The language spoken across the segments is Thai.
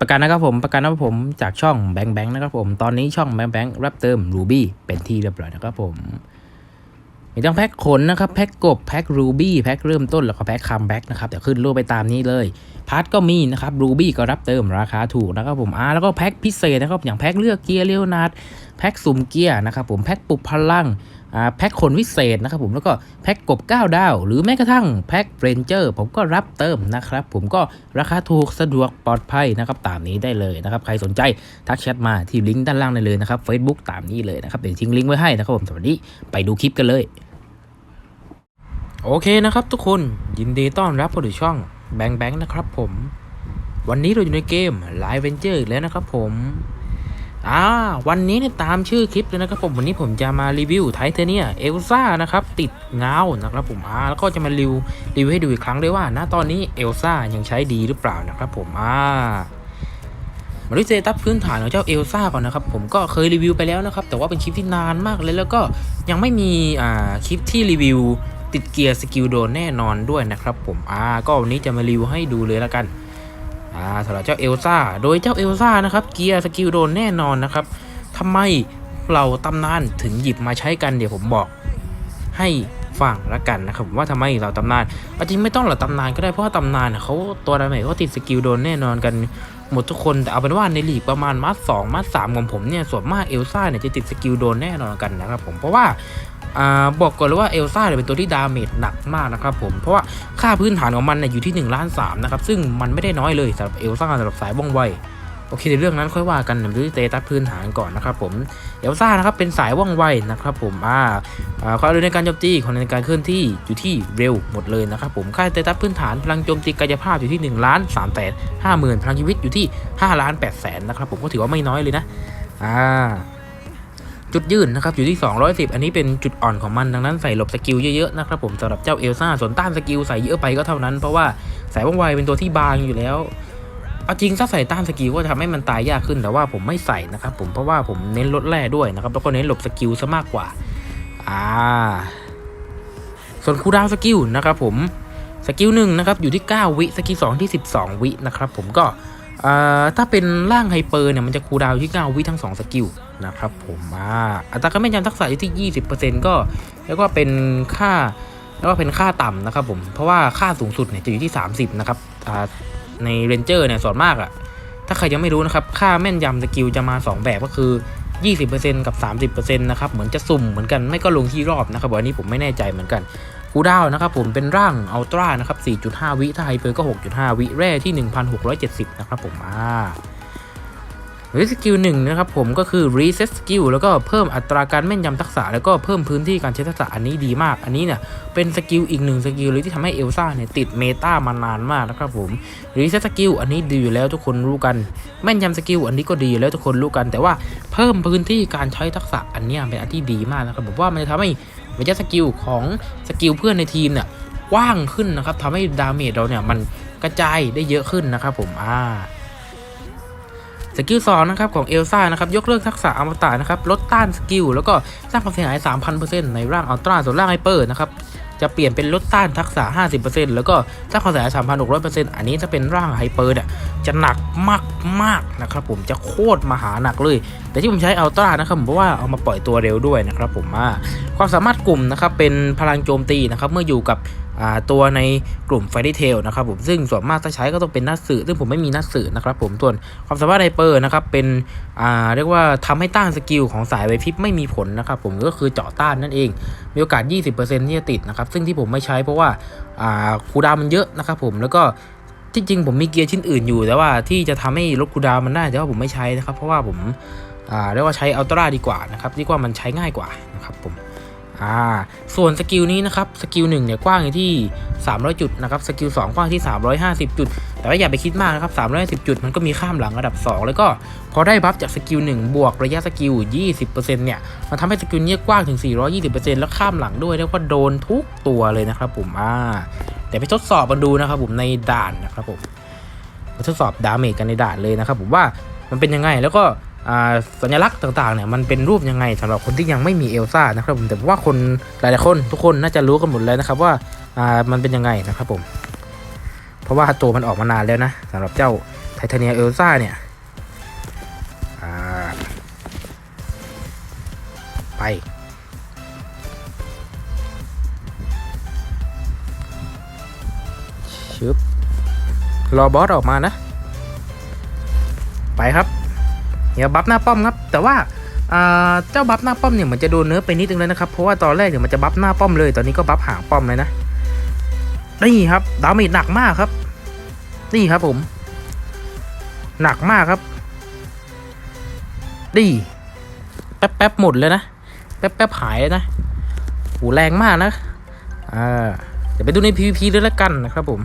ประกันนะครับผมประกันนะครับผมจากช่องแบงค์แบงค์นะครับผมตอนนี้ช่องแบงค์แบงค์รับเติมรูบี้เป็นที่เรียบร้อยนะครับผมมีทั้งแพ็คขนนะครับแพ็คกบแพ็ครูบี้แพ็คเริ่มต้นแล้วก็แพ็คคัมแบ็กนะครับเดี๋ยวขึ้นรูปไปตามนี้เลยพาร์ทก็มีนะครับรูบี้ก็รับเติมราคาถูกนะครับผมอ่าแล้วก็แพ็คพิเศษนะครับอย่างแพ็คเลือกเกียร์เลี้ยวนาดแพ็คสุ่มเกียร์นะครับผมแพ็คปลุกพลัง แพ็คคนวิเศษนะครับผมแล้วก็แพ็คกบ 9 ดาว หรือแม้กระทั่งแพ็คเรนเจอร์ผมก็รับเติมนะครับ ผมก็ราคาถูกสะดวกปลอดภัยนะครับตามนี้ได้เลยนะครับ ใครสนใจทักแชทมาที่ลิงก์ด้านล่างได้เลยนะครับ Facebook ตามนี้เลยนะครับเดี๋ยวทิ้งลิงก์ไว้ให้นะครับผมสวัสดีไปดูคลิปกันเลยโอเคนะครับทุกคนยินดีต้อนรับเข้าสู่ช่องแบงแบงนะครับผม วันนี้เราอยู่ในเกม Live Venture อีกแล้วนะครับผม อ่าวันนี้เนี่ยตามชื่อคลิปเลยนะครับผมวันนี้ผมจะมารีวิวไทเทเนียเอลซ่านะครับติดเงานะครับผมอ่าแล้วก็จะมารีวิวรีวิวให้ดูอีกครั้งด้วยว่าณตอนนี้เอลซ่ายังใช้ดีหรือเปล่านะครับผมอ่ามาดูเซตัสพื้นฐานของเจ้าเอลซ่าก่อนนะครับผมก็เคยรีวิวไปแล้วนะครับแต่ว่าเป็นคลิปที่นานมากเลยแล้วก็ยังไม่มีอ่าคลิปที่รีวิวติดเกียร์สกิลโดนแน่นอนด้วยนะครับผมอ่าก็วันนี้จะมารีวิวให้ดูเลยแล้วกัน อ่าสำหรับเจ้าเอลซ่า โดยเจ้าเอลซ่านะครับเกียร์สกิลโดนแน่นอนนะครับทำไมเราตำนานถึงหยิบมาใช้กันเดี๋ยวผมบอกให้ฟังละกันนะครับว่าทำไมเราตำนานอาจริงไม่ต้องเหราตำนานก็ได้เพราะว่าตำนานเขาตัวดาเมจเขาติดสกิลโดนแน่นอนกันหมดทุกคนแต่เอาเป็นว่าในลีกประมาณมัดสองมัดสามของผมเนี่ยส่วนมากเอลซ่าเนี่ยจะติดสกิลโดนแน่นอนกันนะครับผมเพราะว่า อ่าบอกก่อนเลยว่าเอลซ่าเนี่ยเป็นตัวที่ดาเมจหนักมากนะครับผมเพราะว่าค่าพื้นฐานของมันเนี่ยอยู่ที่1ล้านสนะครับซึ่งมันไม่ได้น้อยเลยสำหรับเอลซ่าสำหรับสายว่องไวโอเคในเรื่องนั้นค่อยว่ากันเดี๋ยวดูที่เตตัสพื้นฐานก่อนนะครับผมเอลซ่านะครับเป็นสายว่องไวนะครับผมอ่าความเร็วในการโจมตีความเร็วในการเคลื่อนที่อยู่ที่เร็วหมดเลยนะครับผมค่าเตตัสพื้นฐานพลังโจมตีกายภาพอยู่ที่1ล้าน3แสนห้าหมื่นพลังชีวิตอยู่ที่5ล้าน8แสนนะครับผมก็ถือว่าไม่น้อยเลยนะอ่า จุดยืนนะครับอยู่ที่ 210 อันนี้เป็นจุดอ่อนของมันดังนั้นใส่หลบสกิลเยอะๆนะครับผมสำหรับเจ้าเอลซ่าส่วนต้านสกิลใส่เยอะไปก็เท่านั้น เพราะว่าสายว่องไวเป็นตัวที่บางอยู่แล้วเอาจริงถ้าใส่ต้านสกิลก็จะทำให้มันตายยากขึ้นแต่ว่าผมไม่ใส่นะครับผมเพราะว่าผมเน้นลดแร่ด้วยนะครับแล้วก็เน้นหลบสกิลซะมากกว่าอ่าส่วนคูดาวสกิลนะครับผมสกิลหนึ่งนะครับอยู่ที่ 9 วิสกิล2ที่ 12 วินะครับผมก็อ่าถ้าเป็นร่างไฮเปอร์เนี่ยมันจะคูดาวที่ 9 วิทั้ง 2 สกิล นะครับผมอ่าอัตราการแม่นยำทักษะอยู่ที่ 20%ก็แล้วก็เป็นค่าแล้วก็เป็นค่าต่ำนะครับผม เพราะว่าค่าสูงสุดเนี่ยจะอยู่ที่ 30 นะครับอ่าในเรนเจอร์เนี่ยส่วนมากอะถ้าใครยังไม่รู้นะครับ ค่าแม่นยำสกิลจะมา 2 แบบก็คือ 20%กับ 30%นะครับเหมือนจะสุ่มเหมือนกันไม่ก็ลงที่รอบนะครับวันนี้ผมไม่แน่ใจเหมือนกันคูดาวน์นะครับผมเป็นร่างอัลตร้านะครับ 4.5 วิถ้าไฮเปอร์ก็ 6.5 วิแร่ที่ 1,670 นะครับผมอ่า หรือสกิลหนึ่งนะครับผมก็คือ reset skill แล้วก็เพิ่มอัตราการแม่นยำทักษะ แล้วก็เพิ่มพื้นที่การใช้ทักษะอันนี้ดีมาก อันนี้เนี่ยเป็นสกิลอีกหนึ่งสกิลเลยที่ทำให้เอลซ่าเนี่ยติดเมตามานานมากนะครับผม reset skill อันนี้ดีอยู่แล้วทุกคนรู้กัน แม่นยำสกิลอันนี้ก็ดีอยู่แล้วทุกคนรู้กัน แต่ว่าเพิ่มพื้นที่การใช้ทักษะอันนี้เป็นอันที่ดีมากนะครับผมว่ามันจะทำให้ระยะสกิลของสกิลเพื่อนในทีมเนี่ยกว้างขึ้นนะครับทำให้ดาเมจเราเนี่ยมันกระจายได้เยอะขึ้นนะครับผมอ่า สกิลสองนะครับของเอลซ่านะครับยกเลิกทักษะอมตะนะครับลดต้านสกิลแล้วก็สร้างความเสียหาย 3,000%ในร่างอัลตร้าส่วนร่างไฮเปอร์นะครับจะเปลี่ยนเป็นลดต้านทักษะ 50%แล้วก็สร้างความเสียหาย 3,600%อันนี้จะเป็นร่างไฮเปอร์เนี่ยจะหนักมากมากๆนะครับผมจะโคตรมหาหนักเลย แต่ที่ผมใช้อัลตร้านะครับผมเพราะว่าเอามาปล่อยตัวเร็วด้วยนะครับผมอ่าความสามารถกลุ่มนะครับเป็นพลังโจมตีนะครับเมื่ออยู่กับ ตัวในกลุ่มไฟดิเทลนะครับผมซึ่งส่วนมากถ้าใช้ก็ต้องเป็นนัดสื่อซึ่งผมไม่มีนัดสื่อนะครับผมส่วนความสามารถไฮเปอร์นะครับเป็นเรียกว่าทำให้ต้านสกิลของสายไวพิบไม่มีผลนะครับผมก็คือเจาะต้านนั่นเอง มีโอกาส 20%ที่จะติดนะครับซึ่งที่ผมไม่ใช้เพราะว่าคูดามันเยอะนะครับผมแล้วก็ที่จริงผมมีเกียร์ชิ้นอื่นอยู่ แต่ว่าที่จะทำให้ลดคูดามันได้แต่ว่าผมไม่ใช้นะครับ เพราะว่าผมเรียกว่าใช้อัลตร้าดีกว่านะครับดีกว่ามันใช้ง่ายกว่านะครับผม อ่าส่วนสกิลนี้นะครับสกิล1เนี่ยกว้างอยู่ที่ 300 จุดนะครับสกิล2กว้างที่ 350 จุด แต่ว่าอย่าไปคิดมากนะครับ 350 จุดมันก็มีข้ามหลังระดับ 2 แล้วก็พอได้บัฟจากสกิล1บวกระยะสกิล 20%เนี่ยมันทำให้สกิลนี้กว้างถึง 420%แล้วข้ามหลังด้วยแล้วก็โดนทุกตัวเลยนะครับผมอ่าแต่ไปทดสอบกันดูนะครับผมในด่านนะครับผมมาทดสอบดาเมจกันในด่านเลยนะครับผมว่ามันเป็นยังไงแล้วก็ สัญลักษณ์ต่างๆเนี่ยมันเป็นรูปยังไงสำหรับคนที่ยังไม่มีเอลซ่านะครับผมแต่ว่าคนหลายๆคนทุกคนน่าจะรู้กันหมดแล้วนะครับว่ามันเป็นยังไงนะครับผม เพราะว่าตัวมันออกมานานแล้วนะสำหรับเจ้าไทเทเนียเอลซ่าเนี่ยไป ชึบ รอบอสออกมานะ ไปครับ เดี๋ยวบัฟหน้าป้อมครับ แต่ว่าเจ้าบัฟหน้าป้อมเนี่ยเหมันจะโดนเนื้อไปนิดนึงแล้วนะครับ เพราะว่าตอนแรกเนี่ยมันจะบัฟหน้าป้อมเลย ตอนนี้ก็บัฟหางป้อมเลยนะ นี่ครับ ดาเมจหนักมากครับ นี่ครับผม หนักมากครับนี่แป๊บแป๊บหมดเลยนะ แป๊บแป๊บหายเลยนะโหแรงมากนะ อ่า เดี๋ยวไปดูใน PVP ด้วยละกันนะครับผม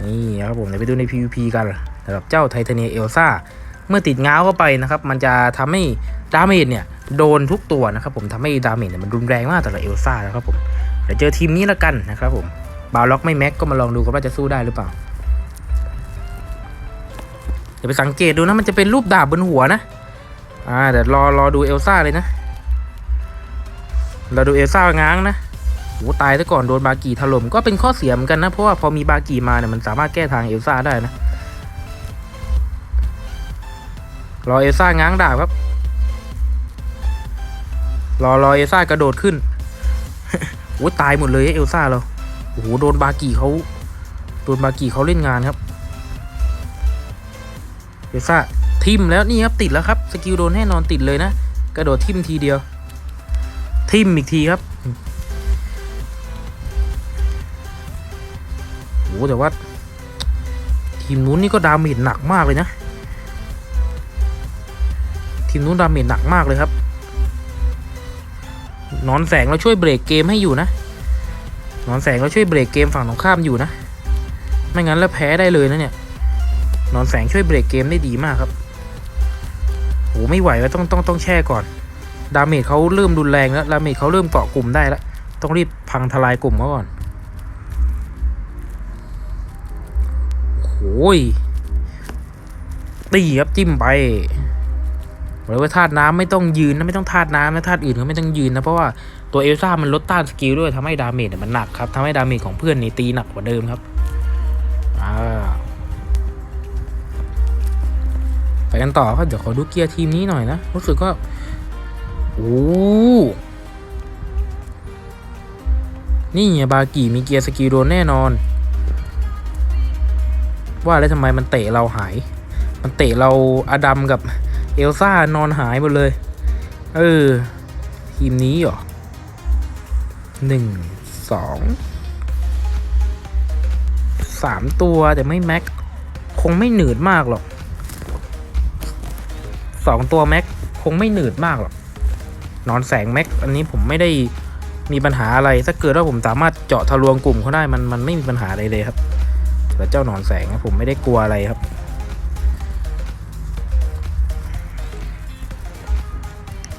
นี่ครับผม เดี๋ยวไปดูใน PVP กันสำหรับเจ้าไทเทเนียเอลซ่า เมื่อติดง้าวเข้าไปนะครับ มันจะทำให้ดาเมจเนี่ยโดนทุกตัวนะครับผมทำให้ดาเมจเนี่ยมันรุนแรงมากต่อเอลซ่านะครับผมเดี๋ยวเจอทีมนี้ละกันนะครับผมบาล็อกไม่แม็กก็มาลองดูกันว่าจะสู้ได้หรือเปล่าเดี๋ยวไปสังเกตดูนะมันจะเป็นรูปดาบบนหัวนะ อ่าเดี๋ยวรอรอดูเอลซ่าเลยนะเราดูเอลซ่าง้างนะโหตายซะก่อนโดนบากีถล่มก็เป็นข้อเสียเหมือนกันนะ เพราะว่าพอมีบากีมาเนี่ยมันสามารถแก้ทางเอลซ่าได้นะ รอเอลซ่าง้างดาบครับ รอรอเอลซ่ากระโดดขึ้นโอ้ตายหมดเลยเอลซ่าเราโอ้โหโดนบากีเขาโดนบากีเขาเล่นงานครับเอลซ่าทิมแล้วนี่ครับติดแล้วครับสกิลโดนแน่นอนติดเลยนะกระโดดทิมทีเดียว ทิมอีกทีครับโอ้แต่ว่าทีมนู้นนี่ก็ดาเมจหนักมากเลยนะ ทีมนู้นดาเมจหนักมากเลยครับ นอนแสงเราช่วยเบรกเกมให้อยู่นะ นอนแสงเราช่วยเบรกเกมฝั่งตรงข้ามอยู่นะ ไม่งั้นแล้วแพ้ได้เลยนะเนี่ย นอนแสงช่วยเบรกเกมได้ดีมากครับโหไม่ไหวแล้วต้องต้องต้องแช่ก่อน ดาเมจเขาเริ่มรุนแรงแล้วดาเมจเขาเริ่มเกาะกลุ่มได้แล้ว ต้องรีบพังทลายกลุ่มเขาก่อนโอ้ยตีครับจิ้มไป บอกเลยว่าธาตุน้ำไม่ต้องยืนนะไม่ต้องธาตุน้ำนะธาตุอื่นก็ไม่ต้องยืนนะเพราะว่าตัวเอลซ่ามันลดต้านสกิลด้วยทำให้ดาเมจมันหนักครับทำให้ดาเมจของเพื่อนนี่ตีหนักกว่าเดิมครับไปกันต่อครับเดี๋ยวขอดูเกียร์ทีมนี้หน่อยนะรู้สึกว่าโอ้นี่บากิมีเกียร์สกิลโดนแน่นอน ว่าแล้วทำไมมันเตะเราหาย มันเตะเราอดัมกับ เอลซ่านอนหายหมดเลย เออ ทีมนี้เหรอหนึ่งสองสามตัวแต่ไม่แม็ก คงไม่หนืดมากหรอกสองตัวแม็กคงไม่หนืดมากหรอกนอนแสงแม็กอันนี้ผมไม่ได้มีปัญหาอะไร ถ้าเกิดว่าผมสามารถเจาะทะลวงกลุ่มเขาได้มันมันไม่มีปัญหาอะไรเลยครับ แต่เจ้านอนแสงผมไม่ได้กลัวอะไรครับ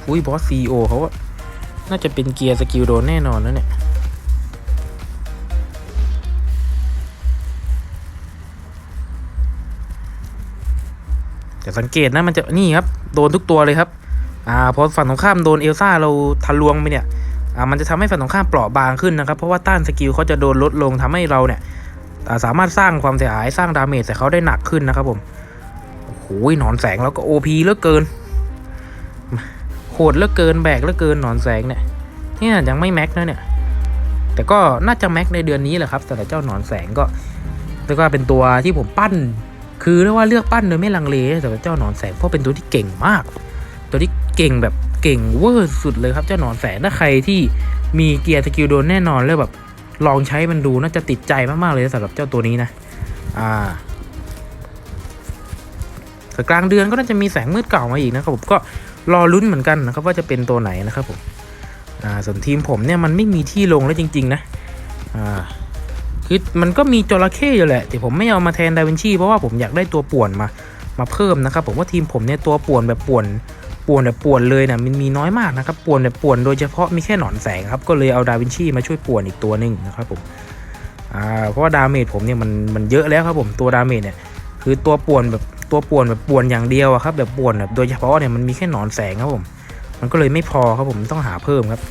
อุ้ยบอสซีโอเขาน่าจะเป็นเกียร์สกิลโดนแน่นอนนะเนี่ย แต่สังเกตนะมันจะนี่ครับ โดนทุกตัวเลยครับ อ่าพอฝั่งตรงข้ามโดนเอลซ่าเราทะลวงไปเนี่ย อ่ามันจะทำให้ฝั่งตรงข้ามเปราะบางขึ้นนะครับ เพราะว่าต้านสกิลเขาจะโดนลดลงทำให้เราเนี่ยสามารถสร้างความเสียหายสร้างดาเมจใส่เขาได้หนักขึ้นนะครับผม โอ้โหหนอนแสงแล้วก็โอพีเหลือเกิน โหดเหลือเกินแบกเหลือเกินหนอนแสงเนี่ยเนี่ยยังไม่แม็กนะเนี่ย แต่ก็น่าจะแม็กในเดือนนี้แหละครับ แต่เจ้าหนอนแสงก็เรียกว่าเป็นตัวที่ผมปั้น คือเรียกว่าเลือกปั้นโดยไม่ลังเลแต่เจ้าหนอนแสงเพราะเป็นตัวที่เก่งมาก ตัวที่เก่งแบบเก่งเวอร์สุดเลยครับเจ้าหนอนแสงถ้าใครที่มีเกียร์สกิลโดนแน่นอนแล้วแบบลองใช้มันดูน่าจะติดใจมากๆเลยสำหรับเจ้าตัวนี้นะ อ่าแต่กลางเดือนก็น่าจะมีแสงมืดเก่ามาอีกนะครับผมก็ รอลุ้นเหมือนกันนะครับว่าจะเป็นตัวไหนนะครับผมอ่าส่วนทีมผมเนี่ยมันไม่มีที่ลงแล้วจริง ๆ นะอ่าคือมันก็มีจระเข้อยู่แหละแต่ผมไม่เอามาแทนดาวินชีเพราะว่าผมอยากได้ตัวป่วนมามาเพิ่มนะครับ ผมว่าทีมผมเนี่ยตัวป่วนแบบป่วนป่วนแบบป่วนเลยเนี่ยมันมีน้อยมากนะครับป่วนแบบป่วนโดยเฉพาะมีแค่หนอนแสงครับก็เลยเอาดาวินชีมาช่วยป่วนอีกตัวหนึ่งนะครับผมอ่าเพราะว่าดาเมจผมเนี่ยมันมันเยอะแล้วครับผมตัวดาเมจเนี่ยคือตัวป่วนแบบ ตัวป่วนแบบป่วนอย่างเดียวอะครับแบบป่วนแบบโดยเฉพาะเนี่ยมันมีแค่หนอนแสงครับผม มันก็เลยไม่พอครับผมต้องหาเพิ่มครับ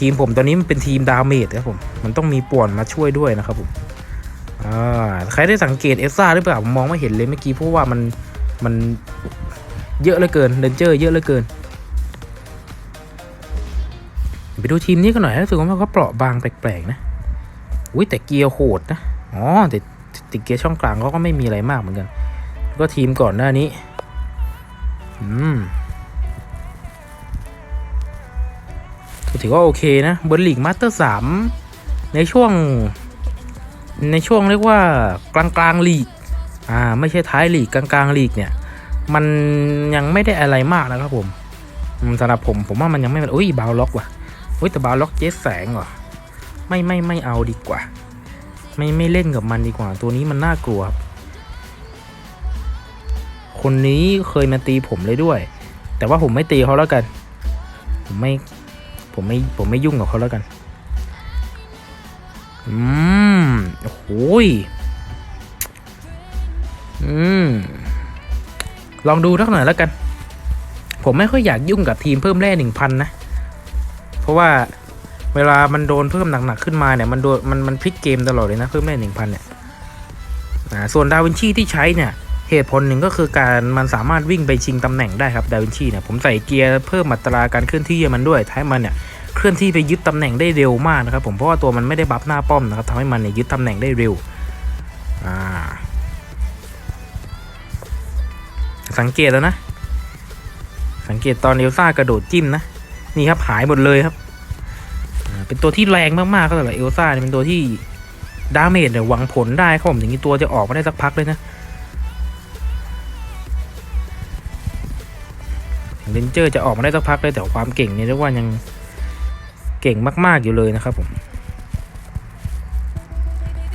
ทีมผมตอนนี้มันเป็นทีมดาเมจครับผมมันต้องมีป่วนมาช่วยด้วยนะครับผมใครได้สังเกตเอลซ่าหรือเปล่าผมมองไม่เห็นเลยเมื่อกี้เพราะว่ามันมันเยอะเหลือเกินเรนเจอร์เยอะเหลือเกินไปดูทีมนี้กันหน่อยรู้สึกว่ามันก็เปราะบางแปลกๆนะอุ้ยแต่เกียร์โหดนะอ๋อแต่แต่เกียร์ช่องกลางเขาก็ไม่มีอะไรมากเหมือนกัน ก็ทีมก่อนหน้านี้ อืมถือว่าโอเคนะเบอร์ลีกมาสเตอร์สามในช่วง ในช่วงเรียกว่ากลางกลางๆลีก อ่า ไม่ใช่ท้ายลีกกลางกลางๆลีกเนี่ย มันยังไม่ได้อะไรมากนะครับผมสำหรับผมผมว่ามันยังไม่อุ้ยบาวล็อกว่ะเฮ้ยแต่บาล็อกเจสแสงเหรอไม่ไม่ไม่เอาดีกว่า ไม่ไม่เล่นกับมันดีกว่า ตัวนี้มันน่ากลัวครับ คนนี้เคยมาตีผมเลยด้วย แต่ว่าผมไม่ตีเขาแล้วกัน ผมไม่ ผมไม่ ผมไม่ยุ่งกับเขาแล้วกัน อืมโอ้โหยอืม ลองดูสักหน่อยแล้วกัน ผมไม่ค่อยอยากยุ่งกับทีมเพิ่มแร่หนึ่งพันนะ เพราะว่าเวลามันโดนเพิ่มหนักๆขึ้นมาเนี่ย มันโดนมันมันพลิกเกมตลอดเลยนะเพิ่มได้หนึ่งพันเนี่ยส่วนดาวินชีที่ใช้เนี่ย เหตุผลหนึ่งก็คือการมันสามารถวิ่งไปชิงตำแหน่งได้ครับดาวินชีเนี่ยผมใส่เกียร์เพิ่มอัตราการเคลื่อนที่มันด้วยท้ายมันเนี่ยเคลื่อนที่ไปยึดตำแหน่งได้เร็วมากนะครับผมเพราะว่าตัวมันไม่ได้บัฟหน้าป้อมนะครับทำให้มันเนี่ยยึดตำแหน่งได้เร็วอ่าสังเกตแล้วนะ สังเกตตอนเอลซ่ากระโดดจิ้มนะนี่ครับหายหมดเลยครับเป็นตัวที่แรงมากๆก็สำหรับเอลซ่าเนี่ยเป็นตัวที่ดาเมจเนี่ยหวังผลได้ครับผมถึงนี้ตัวจะออกมาได้สักพักเลยนะ เรนเจอร์จะออกมาได้สักพักเลยแต่ความเก่งเนี่ยเรียกว่ายังเก่งมาก ๆ อยู่เลยนะครับผม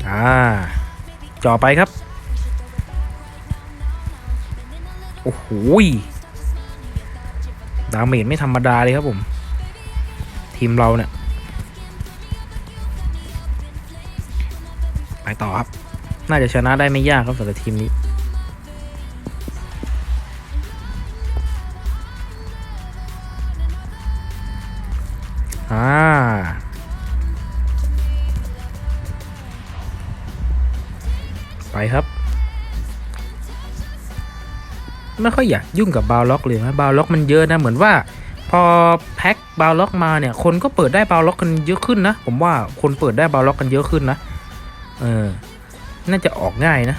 อ่า จ่อไปครับ โอ้โหดาเมจไม่ธรรมดาเลยครับผม ทีมเราเนี่ย ไปต่อครับ น่าจะชนะได้ไม่ยากครับสำหรับทีมนี้ ไปครับ ไม่ค่อยอยากยุ่งกับบาวล็อกเลยนะบาวล็อกมันเยอะนะเหมือนว่า พอแพ็คบาวล็อกมาเนี่ย คนก็เปิดได้บาวล็อกกันเยอะขึ้นนะ ผมว่าคนเปิดได้บาวล็อกกันเยอะขึ้นนะเออน่าจะออกง่ายนะ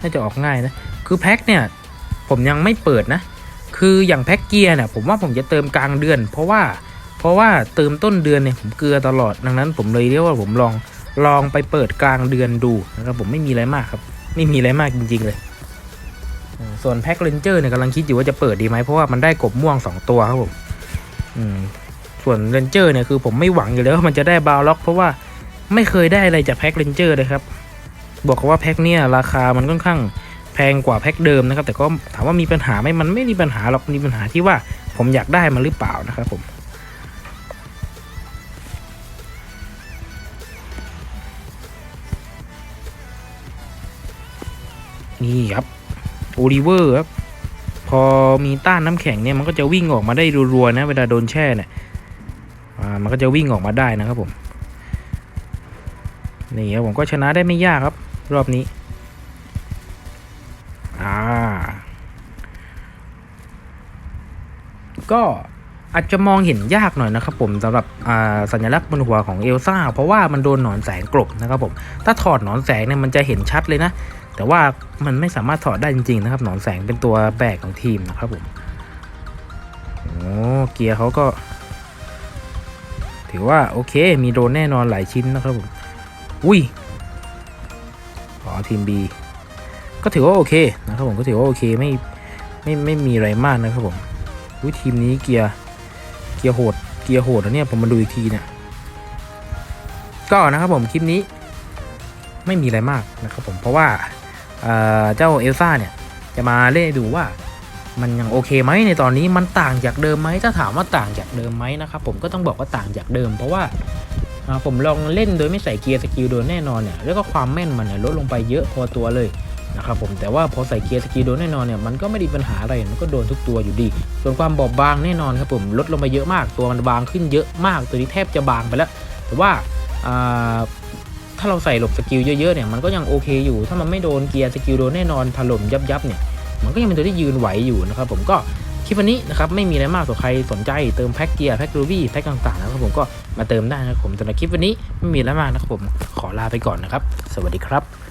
น่าจะออกง่ายนะ คือแพ็คเนี่ย ผมยังไม่เปิดนะ คืออย่างแพ็คเกียร์เนี่ยผมว่าผมจะเติมกลางเดือน เพราะว่า เพราะว่าเติมต้นเดือนเนี่ยผมเกลือตลอด ดังนั้นผมเลยเรียกว่าผมลอง ลองไปเปิดกลางเดือนดูนะครับผมไม่มีอะไรมากครับ ไม่มีอะไรมากจริง ๆ เลย ส่วนแพ็คเลนเจอร์เนี่ยกำลังคิดอยู่ว่าจะเปิดดีไหมเพราะว่ามันได้กบม่วง 2 ตัวครับผมส่วนเลนเจอร์เนี่ยคือผมไม่หวังอยู่แล้วว่ามันจะได้บาวล็อกเพราะว่าไม่เคยได้อะไรจากแพ็คเลนเจอร์เลยครับบอกว่าแพ็คเนี่ยราคามันค่อนข้างแพงกว่าแพ็คเดิมนะครับ แต่ก็ถามว่ามีปัญหาไหมมันไม่มีปัญหาหรอกมีปัญหาที่ว่าผมอยากได้มันหรือเปล่านะครับผม นี่ครับโอลิเวอร์ครับพอมีต้านน้ำแข็งเนี่ยมันก็จะวิ่งออกมาได้รัวๆนะเวลาโดนแช่เนี่ยมันก็จะวิ่งออกมาได้นะครับผมนี่ครับผมก็ชนะได้ไม่ยากครับ รอบนี้อ่าก็อาจจะมองเห็นยากหน่อยนะครับผมสำหรับสัญลักษณ์บนหัวของเอลซ่าเพราะว่ามันโดนหนอนแสงกลบนะครับผมถ้าถอดหนอนแสงเนี่ยมันจะเห็นชัดเลยนะ แต่ว่ามันไม่สามารถถอดได้จริงๆนะครับ หนอนแสงเป็นตัวแบกของทีมนะครับผมโอ้เกียร์เขาก็ ถือว่าโอเค มีโดนแน่นอนหลายชิ้นนะครับผม อุ้ยอ๋อทีม B ก็ถือว่าโอเคนะครับผมก็ถือว่าโอเคไม่ไม่ไม่มีอะไรมากนะครับผมอุ้ยทีมนี้เกียร์เกียร์โหดเกียร์โหดนะเนี่ยผมมาดูอีกทีเนี่ยก็นะครับผมคลิปนี้ไม่มีอะไรมากนะครับผมเพราะว่า เจ้าเอลซ่าเนี่ย จะมาเล่นดูว่ามันยังโอเคไหมในตอนนี้มันต่างจากเดิมไหมถ้าถามว่าต่างจากเดิมไหมนะครับผมก็ต้องบอกว่าต่างจากเดิม เพราะว่าผมลองเล่นโดยไม่ใส่เกียร์สกิลโดนแน่นอนเนี่ยแล้วก็ความแม่นมันเนี่ยลดลงไปเยอะพอตัวเลยนะครับผมแต่ว่าพอใส่เกียร์สกิลโดนแน่นอนเนี่ยมันก็ไม่ได้มีปัญหาอะไรมันก็โดนทุกตัวอยู่ดี ส่วนความบอบบางแน่นอนครับผมลดลงไปเยอะมากตัวมันบางขึ้นเยอะมากตัวนี้แทบจะบางไปแล้ว แต่ว่า ถ้าเราใส่หลบสกิลเยอะๆเนี่ยมันก็ยังโอเคอยู่ ถ้ามันไม่โดนเกียร์สกิลโดนแน่นอนถล่มยับยับๆเนี่ยมันก็ยังเป็นตัวที่ยืนไหวอยู่นะครับผมก็คลิปวันนี้นะครับไม่มีอะไรมากต่อใครสนใจเติมแพ็กเกียร์แพ็กรูบี้แพ็กต่างๆนะครับผมก็มาเติมได้นะครับผมสำหรับคลิปวันนี้ไม่มีอะไรมากนะครับผมขอลาไปก่อนนะครับ สวัสดีครับ